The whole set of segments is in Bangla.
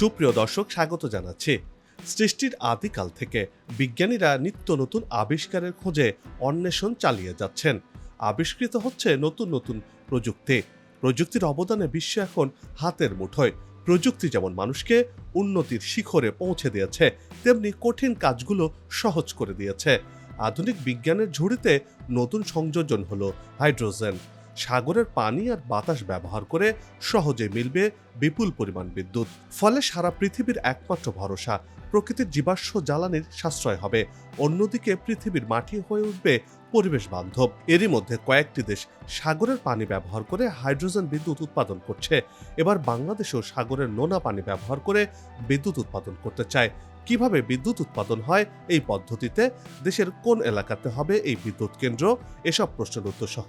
সুপ্রিয় দর্শক, স্বাগত জানাচ্ছি। সৃষ্টির আদিকাল থেকে বিজ্ঞানীরা নিত্য নতুন আবিষ্কারের খোঁজে অন্বেষণ চালিয়ে যাচ্ছেন। আবিষ্কৃত হচ্ছে নতুন নতুন প্রযুক্তি। প্রযুক্তির অবদানে বিশ্ব এখন হাতের মুঠোয়। প্রযুক্তি যেমন মানুষকে উন্নতির শিখরে পৌঁছে দিয়েছে, তেমনি কঠিন কাজগুলো সহজ করে দিয়েছে। আধুনিক বিজ্ঞানের ঝুড়িতে নতুন সংযোজন হলো হাইড্রোজেন। সাগরের পানি আর বাতাস ব্যবহার করে সহজে মিলবে বিপুল পরিমাণ বিদ্যুৎ। ফলে সারা পৃথিবীর একমাত্র ভরসা, প্রকৃতির জীবাশ্ম জ্বালানির সাশ্রয় হবে। অন্যদিকে পৃথিবীর মাটি হয়ে উঠবে পরিবেশ বান্ধব। এরই মধ্যে কয়েকটি দেশ সাগরের পানি ব্যবহার করে হাইড্রোজেন বিদ্যুৎ উৎপাদন করছে। এবার বাংলাদেশও সাগরের নোনা পানি ব্যবহার করে বিদ্যুৎ উৎপাদন করতে চায়। কীভাবে বিদ্যুৎ উৎপাদন হয় এই পদ্ধতিতে দেশের কোন এলাকাতে হবে এই বিদ্যুৎ কেন্দ্র? এসব প্রশ্নের উত্তর সহ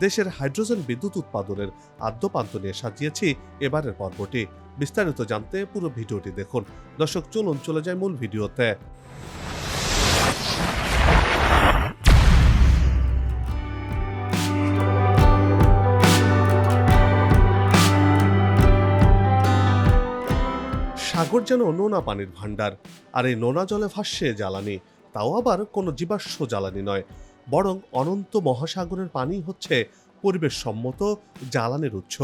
দেশের হাইড্রোজেন বিদ্যুৎ উৎপাদনের আদ্যপান্ত নিয়ে সাজিয়েছি এবারের পর্বটি। বিস্তারিত জানতে পুরো ভিডিওটি দেখুন। দর্শক, চলুন চলে যায় মূল ভিডিওতে। সাগর যেন নোনা পানির ভাণ্ডার। আর এই নোনা জলে ভাসছে জ্বালানি, তাও আবার কোনো জীবাশ্ম জ্বালানি নয়। বরং অনন্ত মহাসাগরের পানি হচ্ছে পরিবেশ সম্মত জ্বালানির উৎস।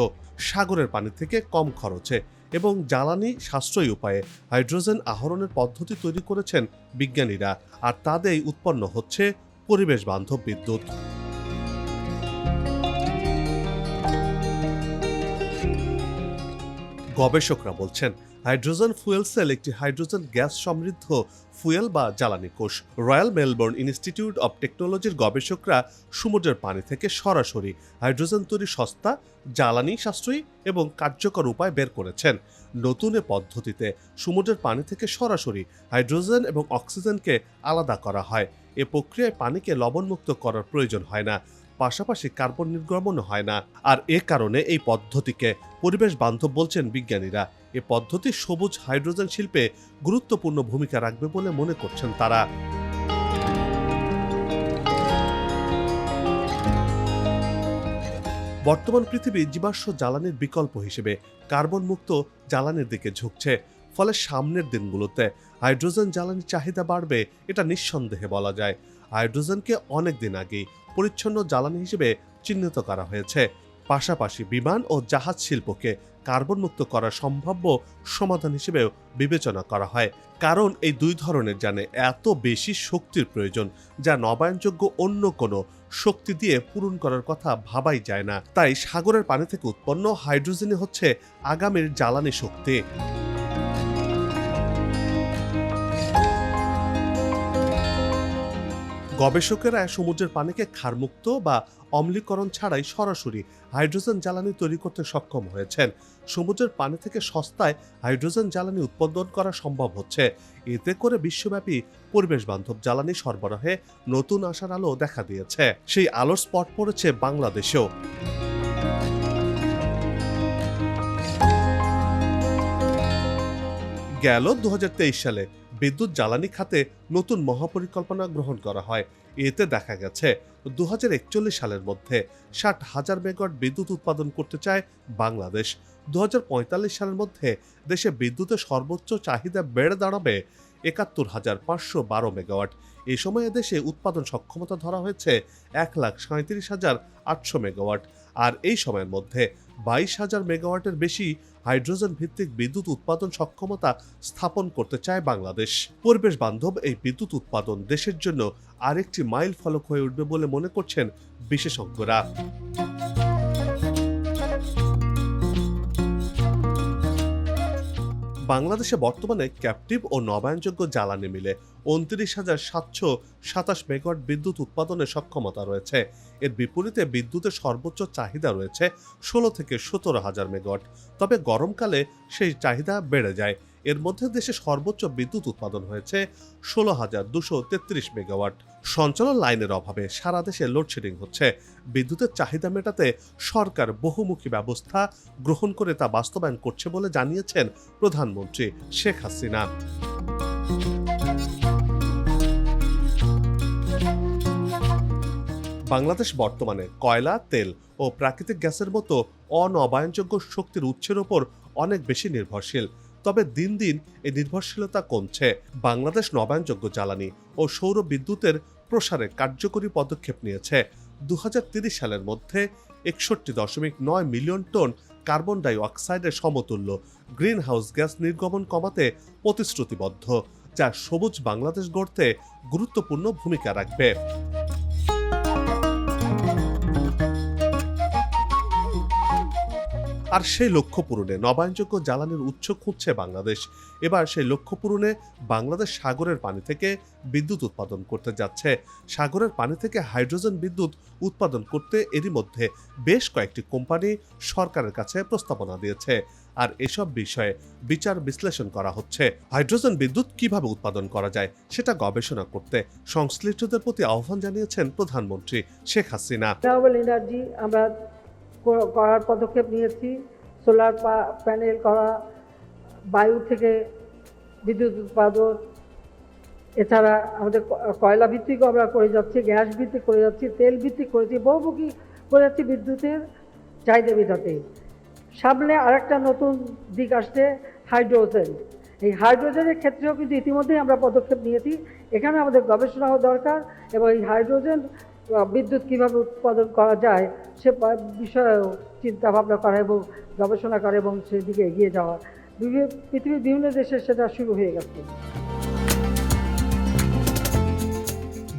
সাগরের পানি থেকে কম খরচে এবং জ্বালানি সাশ্রয়ী উপায়ে হাইড্রোজেন আহরণের পদ্ধতি তৈরি করেছেন বিজ্ঞানীরা। আর তাদেরই উৎপন্ন হচ্ছে পরিবেশ বান্ধব বিদ্যুৎ। গবেষকরা বলছেন হাইড্রোজেন ফুয়েল সেল একটি হাইড্রোজেন গ্যাস সমৃদ্ধ ফুয়েল বা জ্বালানি কোষ। রয়্যাল মেলবোর্ন ইনস্টিটিউট অব টেকনোলজির গবেষকরা সমুদ্রের পানি থেকে সরাসরি হাইড্রোজেন তৈরি সস্তা, জ্বালানি সাশ্রয়ী এবং কার্যকর উপায় বের করেছেন। নতুন পদ্ধতিতে সমুদ্রের পানি থেকে সরাসরি হাইড্রোজেন এবং অক্সিজেনকে আলাদা করা হয়। এ প্রক্রিয়ায় পানিকে লবণমুক্ত করার প্রয়োজন হয় না। পাশাপাশি কার্বন নির্গমন হয় না। আর এ কারণে এই পদ্ধতিকে পরিবেশ বান্ধব বলছেন বিজ্ঞানীরা। এ পদ্ধতি সবুজ হাইড্রোজেন শিল্পে গুরুত্বপূর্ণ ভূমিকা রাখবে বলে মনে করছেন তারা। বর্তমান পৃথিবী জীবাশ্ম জ্বালানির বিকল্প হিসেবে কার্বন মুক্ত জ্বালানির দিকে ঝুঁকছে। ফলে সামনের দিনগুলোতে হাইড্রোজেন জ্বালানির চাহিদা বাড়বে, এটা নিঃসন্দেহে বলা যায়। হাইড্রোজেনকে অনেক দিন আগেই পরিচ্ছন্ন জ্বালানি হিসেবে চিহ্নিত করা হয়েছে। পাশাপাশি বিমান ও জাহাজ শিল্পকে কার্বন মুক্ত করার সম্ভাব্য সমাধান হিসেবেও বিবেচনা করা হয়। কারণ এই দুই ধরনের যানে এত বেশি শক্তির প্রয়োজন, যা নবায়নযোগ্য অন্য কোনো শক্তি দিয়ে পূরণ করার কথা ভাবাই যায় না। তাই সাগরের পানি থেকে উৎপন্ন হাইড্রোজেনই হচ্ছে আগামীর জ্বালানি শক্তি। গবেষকেরা সমুদ্রের পানিকে ক্ষারমুক্ত বা অম্লীকরণ ছাড়াই সরাসরি হাইড্রোজেন জ্বালানি তৈরি করতে সক্ষম হয়েছেন। সমুদ্রের পানি থেকে সস্তায় হাইড্রোজেন জ্বালানি উৎপাদন করা সম্ভব হচ্ছে। এতে করে বিশ্বব্যাপী পরিবেশ বান্ধব জ্বালানি সরবরাহে নতুন আশার আলো দেখা দিয়েছে। সেই আলোর স্পট পড়েছে বাংলাদেশেও। গেল দু হাজার তেইশ সালে বিদ্যুৎ জ্বালানি খাতে নতুন মহাপরিকল্পনা গ্রহণ করা হয়। এতে দেখা গেছে দু হাজার একচল্লিশ সালের মধ্যে ষাট হাজার মেগাওয়াট বিদ্যুৎ উৎপাদন করতে চায় বাংলাদেশ। দু হাজার পঁয়তাল্লিশ সালের মধ্যে দেশে বিদ্যুতের সর্বোচ্চ চাহিদা বেড়ে দাঁড়াবে একাত্তর হাজার পাঁচশো বারো মেগাওয়াট। এই সময়ে দেশে উৎপাদন সক্ষমতা ধরা হয়েছে এক লাখ সাঁত্রিশ হাজার আটশো মেগাওয়াট। আর এই সময়ের মধ্যে বাইশ হাজার মেগাওয়াটের বেশি হাইড্রোজেন ভিত্তিক বিদ্যুৎ উৎপাদন সক্ষমতা স্থাপন করতে চায় বাংলাদেশ। পরিবেশ বান্ধব এই বিদ্যুৎ উৎপাদন দেশের জন্য আরেকটি মাইল ফলক হয়ে উঠবে বলে মনে করছেন বিশেষজ্ঞরা। বাংলাদেশে বর্তমানে ক্যাপটিভ ও নবায়নযোগ্য জ্বালানি মিলে উনত্রিশ হাজার সাতশো সাতাশ মেগাওয়াট বিদ্যুৎ উৎপাদনের সক্ষমতা রয়েছে। এর বিপরীতে বিদ্যুতের সর্বোচ্চ চাহিদা রয়েছে ষোলো থেকে সতেরো হাজার মেগাওয়াট। তবে গরমকালে সেই চাহিদা বেড়ে যায়। এর মধ্যে দেশে সর্বোচ্চ বিদ্যুৎ উৎপাদন হয়েছে ষোলো হাজার দুশো তেত্রিশ মেগাওয়াট। সঞ্চালন লাইনের অভাবে সারা দেশে লোডশেডিং হচ্ছে। বিদ্যুতের চাহিদা মেটাতে সরকার বহুমুখী ব্যবস্থা গ্রহণ করে তা বাস্তবায়ন করছে বলে জানিয়েছেন প্রধানমন্ত্রী শেখ হাসিনা। বাংলাদেশ বর্তমানে কয়লা, তেল ও প্রাকৃতিক গ্যাসের মতো অনবায়নযোগ্য শক্তির উৎসের ওপর অনেক বেশি নির্ভরশীল। তবে দিন দিন এই নির্ভরশীলতা কমছে। বাংলাদেশ নবায়নযোগ্য জ্বালানি ও সৌর বিদ্যুতের প্রসারে কার্যকরী পদক্ষেপ নিয়েছে। দু সালের মধ্যে একষট্টি দশমিক নয় মিলিয়ন টন কার্বন ডাই অক্সাইডের সমতুল্য গ্রিন হাউস গ্যাস নির্গমন কমাতে প্রতিশ্রুতিবদ্ধ, যা সবুজ বাংলাদেশ গড়তে গুরুত্বপূর্ণ ভূমিকা রাখবে। আর সেই লক্ষ্য পূরণে নবায়নযোগ্য জ্বালানির উৎস খুঁজছে বাংলাদেশ। এবার সেই লক্ষ্য পূরণে বাংলাদেশ সাগরের পানি থেকে বিদ্যুৎ উৎপাদন করতে যাচ্ছে। সাগরের পানি থেকে হাইড্রোজেন বিদ্যুৎ উৎপাদন করতে এরই মধ্যে বেশ কয়েকটি কোম্পানি সরকারের কাছে প্রস্তাবনা দিয়েছে। আর এসব বিষয়ে বিচার বিশ্লেষণ করা হচ্ছে। হাইড্রোজেন বিদ্যুৎ কীভাবে উৎপাদন করা যায় সেটা গবেষণা করতে সংশ্লিষ্টদের প্রতি আহ্বান জানিয়েছেন প্রধানমন্ত্রী শেখ হাসিনা। আমরা করার পদক্ষেপ নিয়েছি। সোলার প্যানেল করা, বায়ু থেকে বিদ্যুৎ উৎপাদন, এছাড়া আমাদের কয়লা ভিত্তিকও আমরা করে যাচ্ছি, গ্যাস ভিত্তিক করে যাচ্ছি, তেল ভিত্তিক করেছি বহুমুখী করে যাচ্ছি বিদ্যুতের চাহিদা মেটাতে সামনে আরেকটা নতুন দিক আসছে, হাইড্রোজেন। এই হাইড্রোজেনের ক্ষেত্রেও কিন্তু ইতিমধ্যেই আমরা পদক্ষেপ নিয়েছি। এখানে আমাদের গবেষণা হওয়া দরকার এবং এই হাইড্রোজেন বিদ্যুৎ কীভাবে উৎপাদন করা যায় সে বিষয়েও চিন্তা ভাবনা করা এবং গবেষণা করা এবং সেদিকে এগিয়ে যাওয়া পৃথিবীর বিভিন্ন দেশে সেটা শুরু হয়ে গেছে।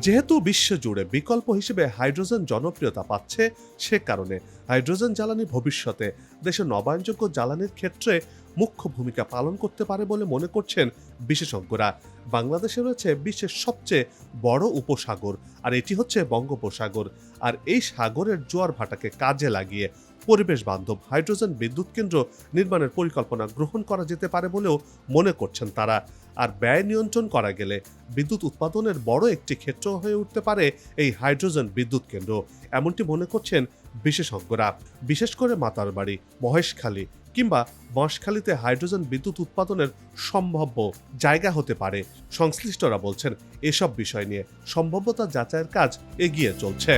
যেহেতু বিশ্বজুড়ে বিকল্প হিসেবে হাইড্রোজেন জনপ্রিয়তা পাচ্ছে সে কারণে, হাইড্রোজেন জ্বালানি ভবিষ্যতে দেশের নবায়নযোগ্য জ্বালানির ক্ষেত্রে মুখ্য ভূমিকা পালন করতে পারে বলে মনে করছেন বিশেষজ্ঞরা। বাংলাদেশে রয়েছে বিশ্বের সবচেয়ে বড় উপসাগর, আর এটি হচ্ছে বঙ্গোপসাগর। আর এই সাগরের জোয়ার ভাটাকে কাজে লাগিয়ে পরিবেশ বান্ধব, হাইড্রোজেন বিদ্যুৎ কেন্দ্র নির্মাণের পরিকল্পনা গ্রহণ করা যেতে পারে বলেও মনে করছেন তারা। আর ব্যয় নিয়ন্ত্রণ করা গেলে বিদ্যুৎ উৎপাদনের বড় একটি ক্ষেত্র হয়ে উঠতে পারে এই হাইড্রোজেন বিদ্যুৎ কেন্দ্র। এমনটি মনে করছেন বিশেষজ্ঞরা, বিশেষ করে মাতারবাড়ি মহেশখালী কিংবা বাঁশখালীতে হাইড্রোজেন বিদ্যুৎ উৎপাদনের সম্ভাব্য জায়গা হতে পারে। সংশ্লিষ্টরা বলছেন, এসব বিষয় নিয়ে সম্ভাব্যতা যাচাইয়ের কাজ এগিয়ে চলছে।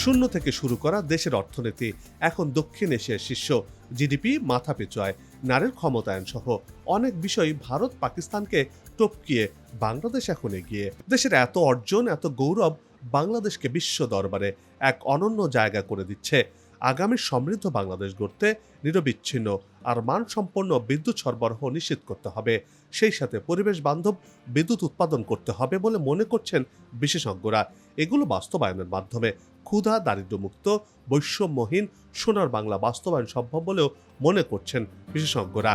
শূন্য থেকে শুরু করা দেশের অর্থনীতি, এখন দক্ষিণ এশিয়ার শীর্ষ, জিডিপি, মাথা পেঁচোয় নারীর ক্ষমতায়ন সহ অনেক বিষয় ভারত পাকিস্তানকে টপকিয়ে বাংলাদেশ এখন এগিয়ে। দেশের এত অর্জন, এত গৌরব বাংলাদেশকে বিশ্ব দরবারে এক অনন্য জায়গা করে দিচ্ছে। আগামী সমৃদ্ধ বাংলাদেশ গড়তে নিরবিচ্ছিন্ন আর মানসম্পন্ন বিদ্যুৎ সরবরাহ নিশ্চিত করতে হবে। সেই সাথে পরিবেশ বান্ধব বিদ্যুৎ উৎপাদন করতে হবে বলে মনে করছেন বিশেষজ্ঞরা। এগুলো বাস্তবায়নের মাধ্যমে ক্ষুধা, দারিদ্র্যমুক্ত, বৈষম্যহীন, সোনার বাংলা বাস্তবায়ন সম্ভব বলেও মনে করছেন বিশেষজ্ঞরা।